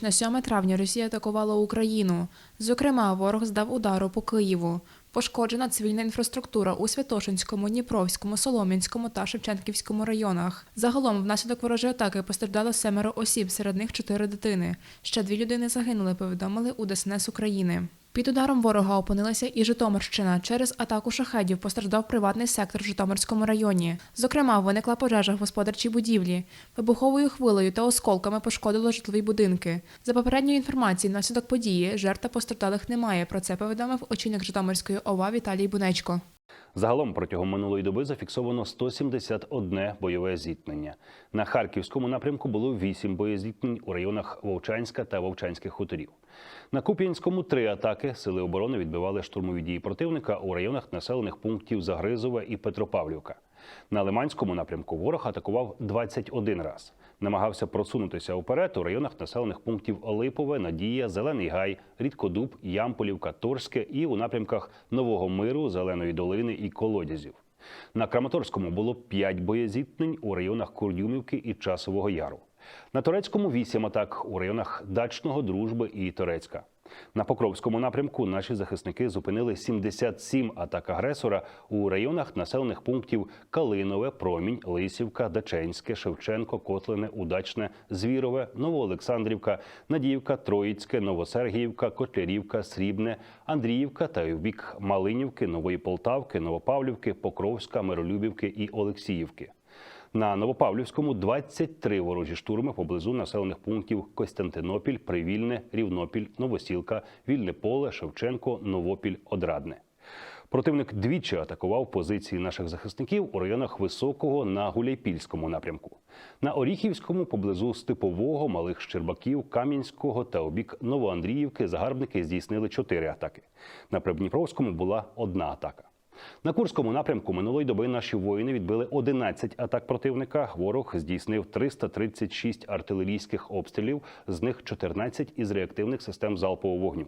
ніч на 7 травня Росія атакувала Україну. Зокрема, ворог здав удару по Києву. Пошкоджена цивільна інфраструктура у Святошинському, Дніпровському, Солом'янському та Шевченківському районах. Загалом внаслідок ворожої атаки постраждало семеро осіб, серед них чотири дитини. Ще дві людини загинули, повідомили у ДСНС України. Під ударом ворога опинилася і Житомирщина. Через атаку шахедів постраждав приватний сектор в Житомирському районі. Зокрема, виникла пожежа в господарчій будівлі. Вибуховою хвилею та осколками пошкодило житлові будинки. За попередньою інформацією, внаслідок події жертв та постраждалих немає. Про це повідомив очільник Житомирської ОВА Віталій Бунечко. Загалом протягом минулої доби зафіксовано 171 бойове зіткнення. На харківському напрямку було 8 боєзіткнень у районах Вовчанська та Вовчанських хуторів. На Куп'янському три атаки сили оборони відбивали штурмові дії противника у районах населених пунктів Загризове і Петропавлівка. На Лиманському напрямку ворог атакував 21 раз. Намагався просунутися уперед у районах населених пунктів Липове, Надія, Зелений Гай, Рідкодуб, Ямполівка, Торське і у напрямках Нового Миру, Зеленої долини і Колодязів. На Краматорському було 5 боєзіткнень у районах Курдюмівки і Часового Яру. На Турецькому 8 атак у районах Дачного, Дружби і Торецька. На Покровському напрямку наші захисники зупинили 77 атак агресора у районах населених пунктів Калинове, Промінь, Лисівка, Даченське, Шевченко, Котлине, Удачне, Звірове, Новоолександрівка, Надіївка, Троїцьке, Новосергіївка, Котлярівка, Срібне, Андріївка та й в бік Малинівки, Нової Полтавки, Новопавлівки, Покровська, Миролюбівки і Олексіївки. На Новопавлівському 23 ворожі штурми поблизу населених пунктів Костянтинопіль, Привільне, Рівнопіль, Новосілка, Вільне Поле, Шевченко, Новопіль, Одрадне. Противник двічі атакував позиції наших захисників у районах Високого на Гуляйпільському напрямку. На Оріхівському поблизу Степового, Малих Щербаків, Кам'янського та обік Новоандріївки загарбники здійснили чотири атаки. На Придніпровському була одна атака. На Курському напрямку минулої доби наші воїни відбили 11 атак противника. Ворог здійснив 336 артилерійських обстрілів, з них 14 із реактивних систем залпового вогню.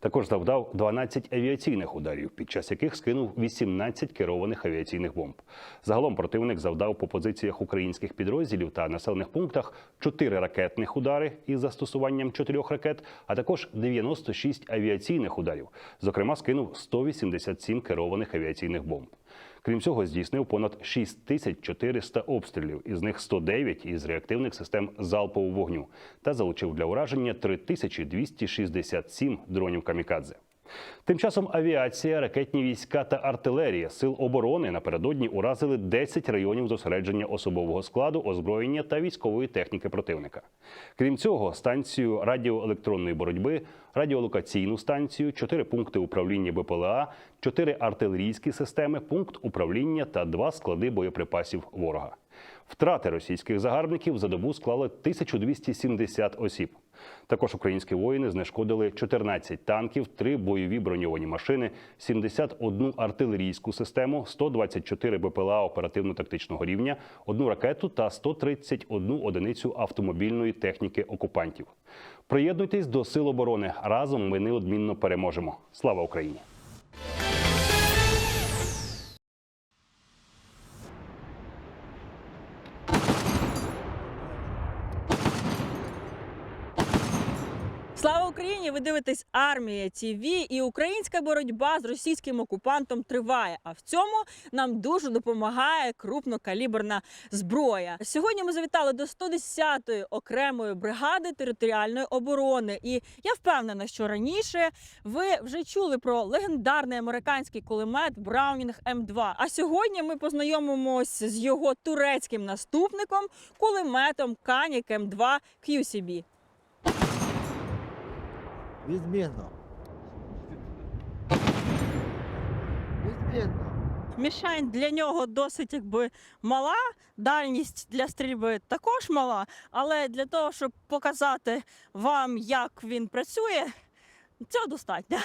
Також завдав 12 авіаційних ударів, під час яких скинув 18 керованих авіаційних бомб. Загалом противник завдав по позиціях українських підрозділів та населених пунктах 4 ракетних удари із застосуванням 4 ракет, а також 96 авіаційних ударів. Зокрема, скинув 187 керованих авіаційних бомб. Крім цього, здійснив понад 6400 обстрілів, із них 109 із реактивних систем залпового вогню, та залучив для ураження 3267 дронів камікадзе. Тим часом авіація, ракетні війська та артилерія сил оборони напередодні уразили 10 районів зосередження особового складу, озброєння та військової техніки противника. Крім цього, станцію радіоелектронної боротьби, радіолокаційну станцію, 4 пункти управління БПЛА, 4 артилерійські системи, пункт управління та 2 склади боєприпасів ворога. Втрати російських загарбників за добу склали 1270 осіб. Також українські воїни знешкодили 14 танків, 3 бойові броньовані машини, 71 артилерійську систему, 124 БПЛА оперативно-тактичного рівня, одну ракету та 131 одиницю автомобільної техніки окупантів. Приєднуйтесь до сил оборони. Разом ми неодмінно переможемо. Слава Україні! Дивитесь армія ТІВІ і українська боротьба з російським окупантом триває. А в цьому нам дуже допомагає крупнокаліберна зброя. Сьогодні ми завітали до 110-ї окремої бригади територіальної оборони. І я впевнена, що раніше ви вже чули про легендарний американський кулемет Браунінг М2. А сьогодні ми познайомимось з його турецьким наступником кулеметом Канік М2 QCB. Відмінно. Відмінно. Мішень для нього досить якби мала, дальність для стрільби також мала, але для того, щоб показати вам, як він працює, цього достатньо.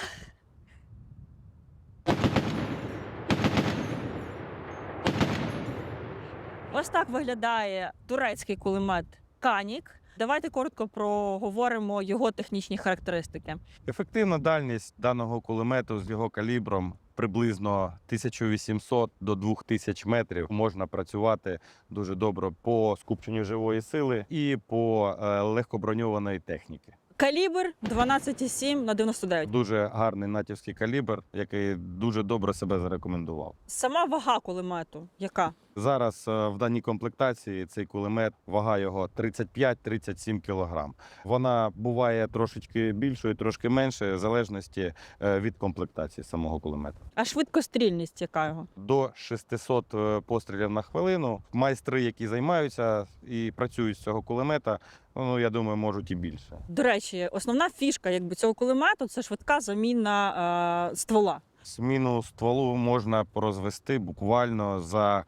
Ось так виглядає турецький кулемет Канік. Давайте коротко проговоримо його технічні характеристики. Ефективна дальність даного кулемету з його калібром приблизно 1800 до 2000 метрів можна працювати дуже добре по скупченню живої сили і по е, легкоброньованої техніки. Калібр 12,7 на 99. Дуже гарний натівський калібр, який дуже добре себе зарекомендував. Сама вага кулемету яка? Зараз е, в даній комплектації цей кулемет вага його 35-37 кг. Вона буває трошечки більшою, трошки меншою, в залежності е, від комплектації самого кулемета. А швидкострільність яка його? До 600 е, пострілів на хвилину. Майстри, які займаються і працюють з цього кулемета, ну я думаю, можуть і більше. До речі, основна фішка якби цього кулемету це швидка заміна е, ствола. Зміну стволу можна порозвести буквально за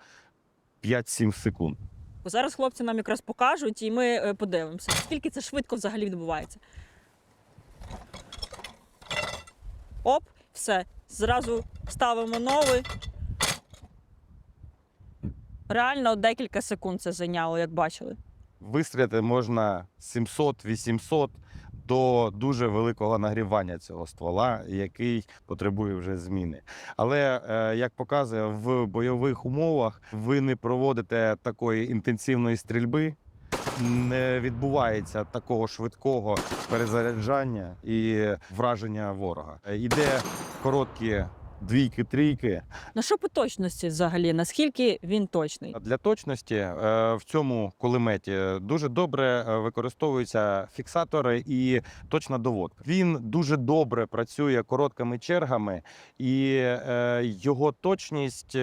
5-7 секунд. Зараз хлопці нам якраз покажуть, і ми е, подивимося, скільки це швидко взагалі відбувається. Оп, все. Зразу ставимо новий. Реально декілька секунд це зайняло, як бачили. Вистріляти можна 700-800 до дуже великого нагрівання цього ствола, який потребує вже зміни. Але е, як показує, в бойових умовах ви не проводите такої інтенсивної стрільби. Не відбувається такого швидкого перезаряджання і враження ворога. Е, Іде короткі двійки-трійки, На що по точності взагалі? Наскільки він точний? Для точності е, в цьому кулеметі дуже добре е, використовуються фіксатори і точна доводка. Він дуже добре працює короткими чергами, і е, його точність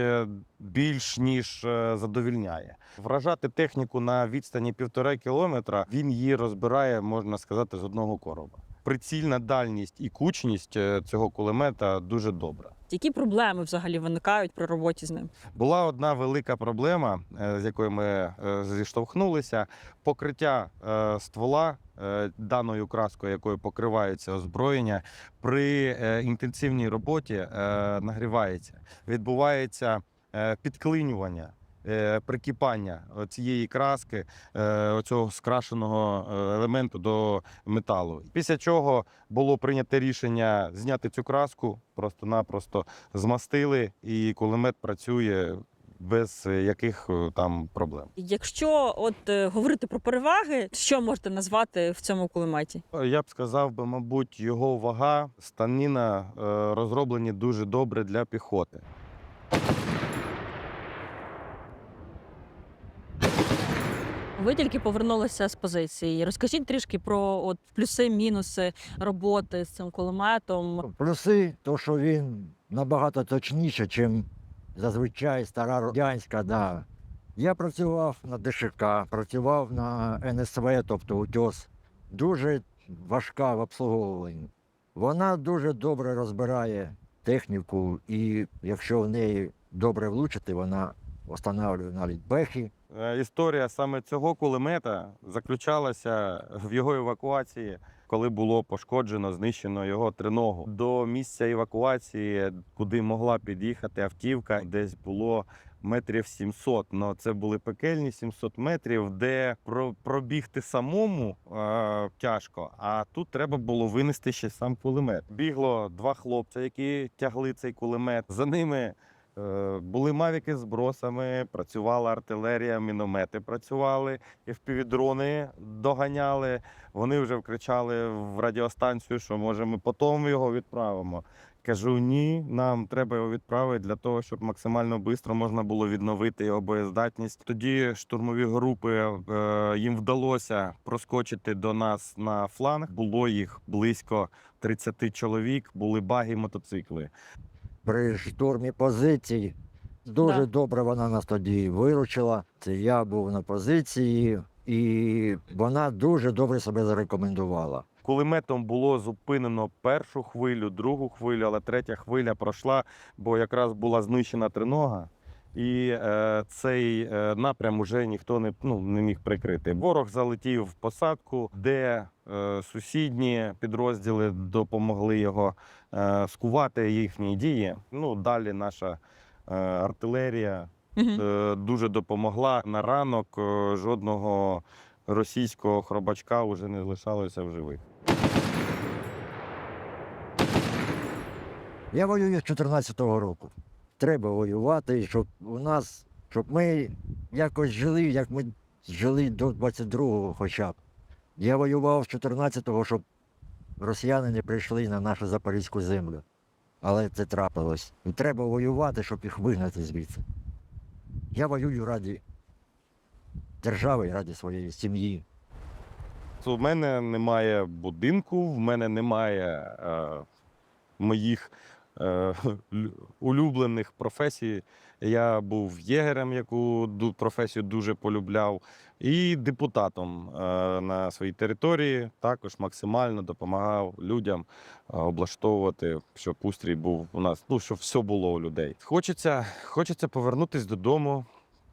більш ніж задовільняє. Вражати техніку на відстані півтора кілометра він її розбирає, можна сказати, з одного короба. Прицільна дальність і кучність е, цього кулемета дуже добра. Які проблеми взагалі виникають при роботі з ним? Була одна велика проблема, е, з якою ми е, зіштовхнулися. Покриття ствола даною краскою, якою покривається озброєння, при інтенсивній роботі нагрівається. Відбувається підклинювання. Е, Прикипання цієї краски, е, оцього скрашеного е, елементу до металу. Після чого було прийнято рішення зняти цю краску, просто-напросто змастили, і кулемет працює без е, яких е, там проблем. Якщо от е, говорити про переваги, що можете назвати в цьому кулеметі? Я б сказав би, мабуть, його вага, станіна е, розроблені дуже добре для піхоти. Ви тільки повернулися з позиції. Розкажіть трішки про от плюси, мінуси роботи з цим кулеметом. Плюси, то що він набагато точніше, ніж зазвичай стара радянська. Да. Я працював на ДШК, працював на НСВ, тобто утьос. Дуже важка в обслуговуванні. Вона дуже добре розбирає техніку, і якщо в неї добре влучити, вона встановлює навіть бехи. Е, Історія саме цього кулемета заключалася в його евакуації, коли було пошкоджено, знищено його триногу. До місця евакуації, куди могла під'їхати автівка, десь було метрів 700. Ну це були пекельні 700 метрів, де пробігти самому е, тяжко. А тут треба було винести ще сам кулемет. Бігло два хлопця, які тягли цей кулемет. За ними Були мавіки з бросами, працювала артилерія, міномети працювали, і впівдрони доганяли. Вони вже вкричали в радіостанцію, що може ми потім його відправимо. Кажу, ні, нам треба його відправити для того, щоб максимально швидко можна було відновити його боєздатність. Тоді штурмові групи е, їм вдалося проскочити до нас на фланг. Було їх близько 30 чоловік, були баги мотоцикли. При штурмі позицій дуже Да. добре вона нас тоді виручила. Це я був на позиції, і вона дуже добре себе зарекомендувала. Кулеметом було зупинено першу хвилю, другу хвилю, але третя хвиля пройшла, бо якраз була знищена тринога. І е, цей е, напрям уже ніхто не, ну, не міг прикрити. Ворог залетів в посадку, де е, сусідні підрозділи допомогли його е, скувати їхні дії. Ну, далі наша е, артилерія е, дуже допомогла. На ранок е, жодного російського хробачка вже не лишалося в живих. Я воюю з 2014 року. Треба воювати, щоб у нас, щоб ми якось жили, як ми жили до 22-го хоча б. Я воював з 14-го, щоб росіяни не прийшли на нашу запорізьку землю. Але це трапилось. І треба воювати, щоб їх вигнати звідси. Я воюю раді держави, раді своєї сім'ї. У мене немає будинку, в мене немає е, моїх улюблених професій. Я був єгерем, яку професію дуже полюбляв, і депутатом е, на своїй території також максимально допомагав людям е, облаштовувати, щоб устрій був у нас, ну щоб все було у людей. Хочеться, хочеться повернутися додому.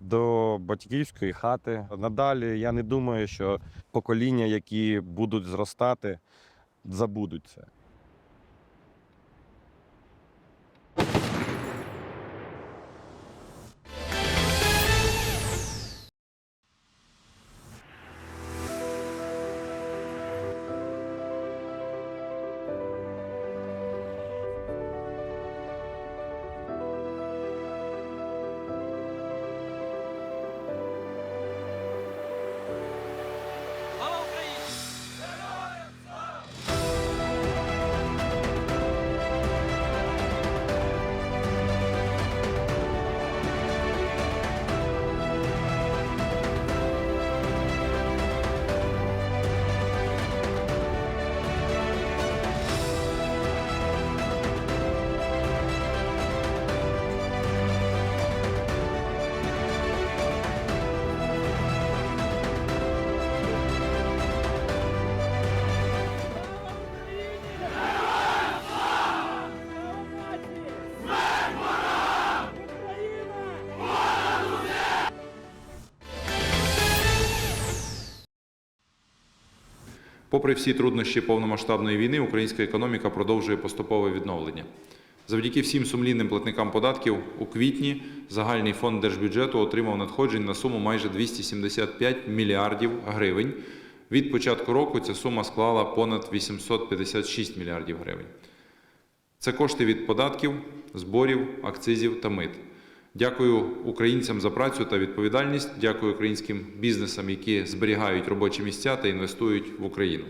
До батьківської хати. Надалі я не думаю, що покоління, які будуть зростати, забудуть це. Попри всі труднощі повномасштабної війни, українська економіка продовжує поступове відновлення. Завдяки всім сумлінним платникам податків у квітні загальний фонд держбюджету отримав надходжень на суму майже 275 мільярдів гривень. Від початку року ця сума склала понад 856 мільярдів гривень. Це кошти від податків, зборів, акцизів та мит. Дякую українцям за працю та відповідальність. Дякую українським бізнесам, які зберігають робочі місця та інвестують в Україну.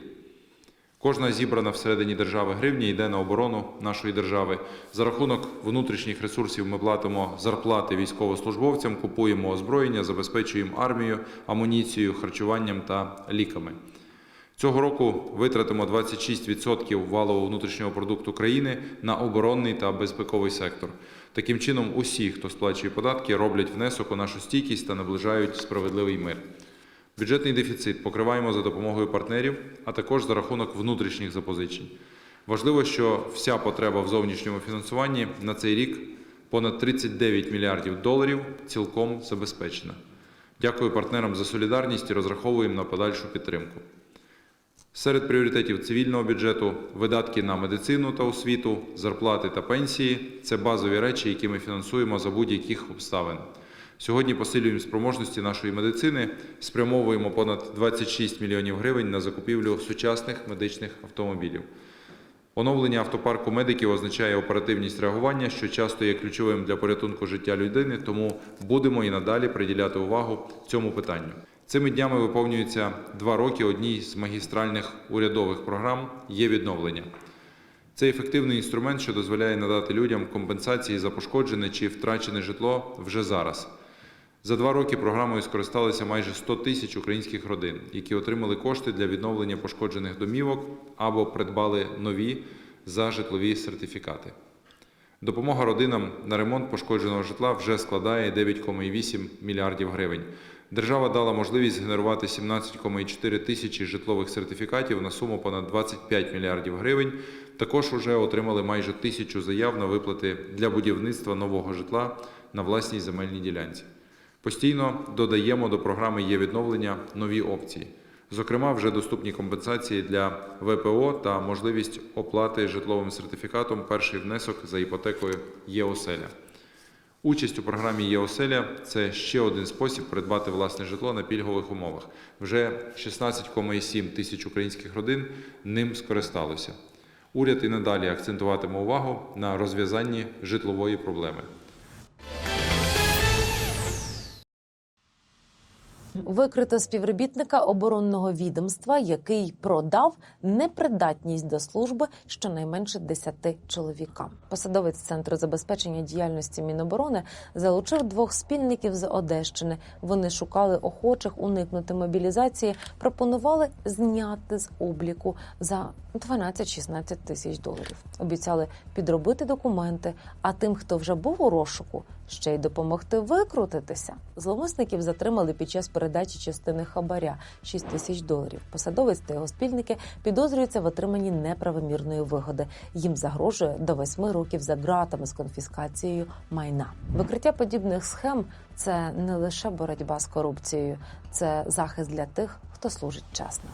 Кожна зібрана всередині держави гривня йде на оборону нашої держави. За рахунок внутрішніх ресурсів ми платимо зарплати військовослужбовцям, купуємо озброєння, забезпечуємо армію, амуніцією, харчуванням та ліками. Цього року витратимо 26% валового внутрішнього продукту країни на оборонний та безпековий сектор. Таким чином, усі, хто сплачує податки, роблять внесок у нашу стійкість та наближають справедливий мир. Бюджетний дефіцит покриваємо за допомогою партнерів, а також за рахунок внутрішніх запозичень. Важливо, що вся потреба в зовнішньому фінансуванні на цей рік понад 39 мільярдів доларів цілком забезпечена. Дякую партнерам за солідарність і розраховуємо на подальшу підтримку. Серед пріоритетів цивільного бюджету видатки на медицину та освіту, зарплати та пенсії це базові речі, які ми фінансуємо за будь-яких обставин. Сьогодні посилюємо спроможності нашої медицини, спрямовуємо понад 26 мільйонів гривень на закупівлю сучасних медичних автомобілів. Оновлення автопарку медиків означає оперативність реагування, що часто є ключовим для порятунку життя людини, тому будемо і надалі приділяти увагу цьому питанню. Цими днями виповнюється два роки одній з магістральних урядових програм є відновлення. Це ефективний інструмент, що дозволяє надати людям компенсації за пошкоджене чи втрачене житло вже зараз. За два роки програмою скористалися майже 100 тисяч українських родин, які отримали кошти для відновлення пошкоджених домівок або придбали нові за житлові сертифікати. Допомога родинам на ремонт пошкодженого житла вже складає 9,8 мільярдів гривень. Держава дала можливість генерувати 17,4 тисячі житлових сертифікатів на суму понад 25 мільярдів гривень. Також вже отримали майже тисячу заяв на виплати для будівництва нового житла на власній земельній ділянці. Постійно додаємо до програми є відновлення нові опції. Зокрема, вже доступні компенсації для ВПО та можливість оплати житловим сертифікатом перший внесок за іпотекою ЄОселя. Участь у програмі ЄОселя це ще один спосіб придбати власне житло на пільгових умовах. Вже 16,7 тисяч українських родин ним скористалося. Уряд і надалі акцентуватиме увагу на розв'язанні житлової проблеми. Викрито співробітника оборонного відомства, який продав непридатність до служби щонайменше 10 чоловікам. Посадовець центру забезпечення діяльності Міноборони залучив двох спільників з Одещини. Вони шукали охочих уникнути мобілізації, пропонували зняти з обліку за 12-16 тисяч доларів. Обіцяли підробити документи, а тим, хто вже був у розшуку, ще й допомогти викрутитися. Зловмисників затримали під час передачі частини хабаря 6 тисяч доларів. Посадовець та його спільники підозрюються в отриманні неправомірної вигоди. Їм загрожує до 8 років за ґратами з конфіскацією майна. Викриття подібних схем це не лише боротьба з корупцією, це захист для тих, хто служить чесно.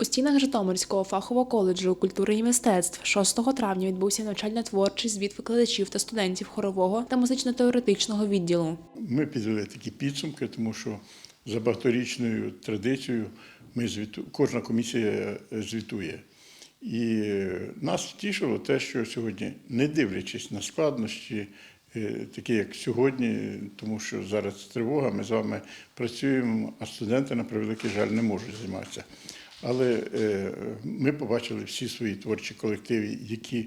У стінах Житомирського фахового коледжу культури і мистецтв 6 травня відбувся навчально-творчий звіт викладачів та студентів хорового та музично-теоретичного відділу. Ми підвели такі підсумки, тому що за багаторічною традицією ми звіту... кожна комісія е, звітує. І е, нас тішило те, що сьогодні, не дивлячись на складнощі, е, такі як сьогодні, тому що зараз тривога, ми з вами працюємо, а студенти, на превеликий жаль, не можуть займатися. Але е, ми побачили всі свої творчі колективи, які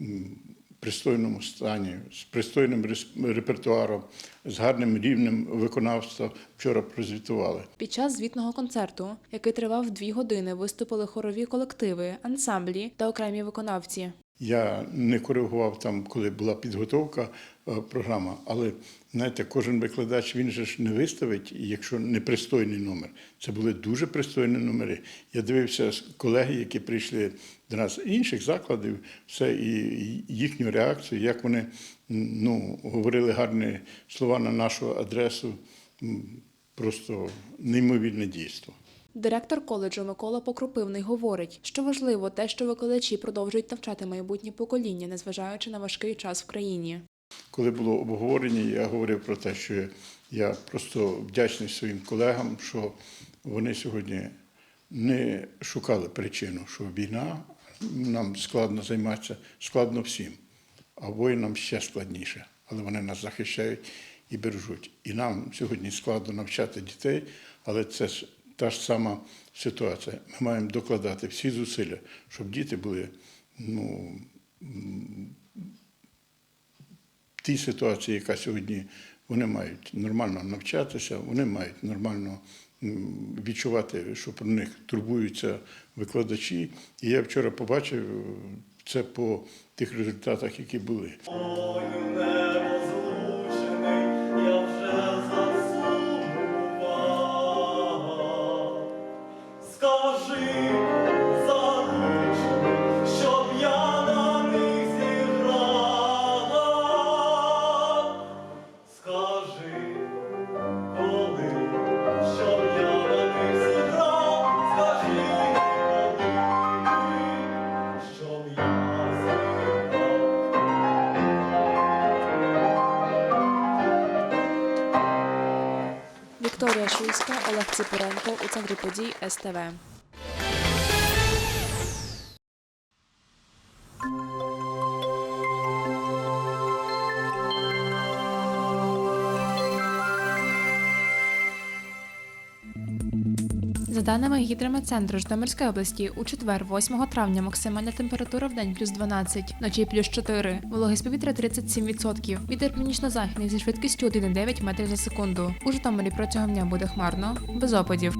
в пристойному стані, з пристойним репертуаром, з гарним рівнем виконавства вчора прозвітували. Під час звітного концерту, який тривав дві години, виступили хорові колективи, ансамблі та окремі виконавці. Я не коригував там, коли була підготовка програма, але знаєте, кожен викладач він же ж не виставить, якщо непристойний номер. Це були дуже пристойні номери. Я дивився колеги, які прийшли до нас з інших закладів, все і їхню реакцію, як вони ну, говорили гарні слова на нашу адресу. Просто неймовірне дійство. Директор коледжу Микола Покропивний говорить, що важливо те, що викладачі продовжують навчати майбутнє покоління, незважаючи на важкий час в країні. Коли було обговорення, я говорив про те, що я просто вдячний своїм колегам, що вони сьогодні не шукали причину, що війна нам складно займатися, складно всім, а воїнам ще складніше, але вони нас захищають і бережуть. І нам сьогодні складно навчати дітей, але це ж та ж сама ситуація. Ми маємо докладати всі зусилля, щоб діти були ну, тій ситуації, яка сьогодні вони мають нормально навчатися, вони мають нормально відчувати, що про них турбуються викладачі. І я вчора побачив е, це по тих результатах, які були. Вікторія Шуйська, Олег Ципоренко у центрі подій СТВ. Даними гідрометцентру Житомирської області, у четвер, 8 травня, максимальна температура в день плюс 12, вночі плюс 4, вологість повітря 37%, вітер північно-західний зі швидкістю 1,9 метрів за секунду. У Житомирі протягом дня буде хмарно, без опадів.